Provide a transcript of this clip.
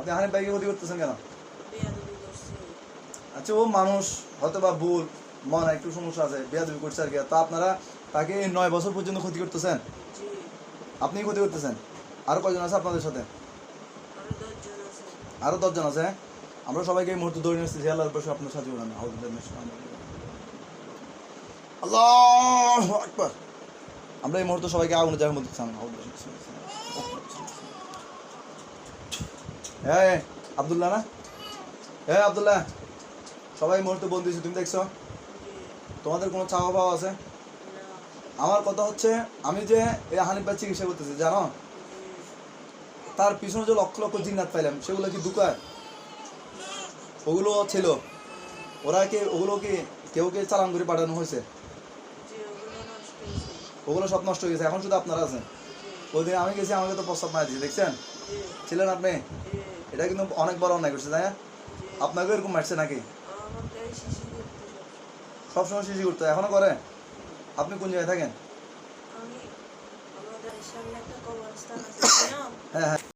আপনি হানিফ ভাইকে ক্ষতি করতেছেন কেন? আচ্ছা ও মানুষ হয়তো বা ভুল মনে একটু সমস্যা আছে বেয়াদবি করছে আর কি। তা আপনারা তাকে নয় বছর পর্যন্ত ক্ষতি করতেছেন? আপনি ক্ষতি করতেছেন? আরও কয়জন আছে আপনাদের সাথে? আরও দশজন আছে। আছে আমরা সবাইকে এই মুহূর্তে দৌড়ে নিচ্ছি আল্লাহর পাশে আপনার সাথে উড়ান আল্লাহ আকবার। আমরা এই মুহূর্তে সবাইকে আগুনে যাওয়ার মধ্যে চান হ্যাঁ আবদুল্লাহ না? হ্যাঁ আবদুল্লাহ, সবাই মুহূর্তে বন্দি তুমি দেখছ? তোমাদের কোনো চাওয়া পাওয়া আছে? আমার কথা হচ্ছে, আমি যে এই হানিফ চিকিৎসা করতেছি, জানো? তার পিছনে যে লক্ষ লক্ষ জিন্নাত পাইলাম, সেগুলো কি দুকায় ওগুলো ছিল। ওরা কি, ওগুলো কি কেউ কে চালান করে পাঠানো হয়েছে? ওগুলো সব নষ্ট হয়ে গেছে, এখন শুধু আপনারা আছেন। ওই দিন আমি গেছি, আমাকে তো প্রস্তাব মারা দিয়েছে, দেখছেন? ছিলেন আপনি? এটা কিন্তু অনেক বড় অন্যায় করছে তাই না? আপনাকে এরকম মারছে নাকি? সবসময় শিশি করতে এখনও করে? আপনি কোন জায়গায় থাকেন? হ্যাঁ হ্যাঁ।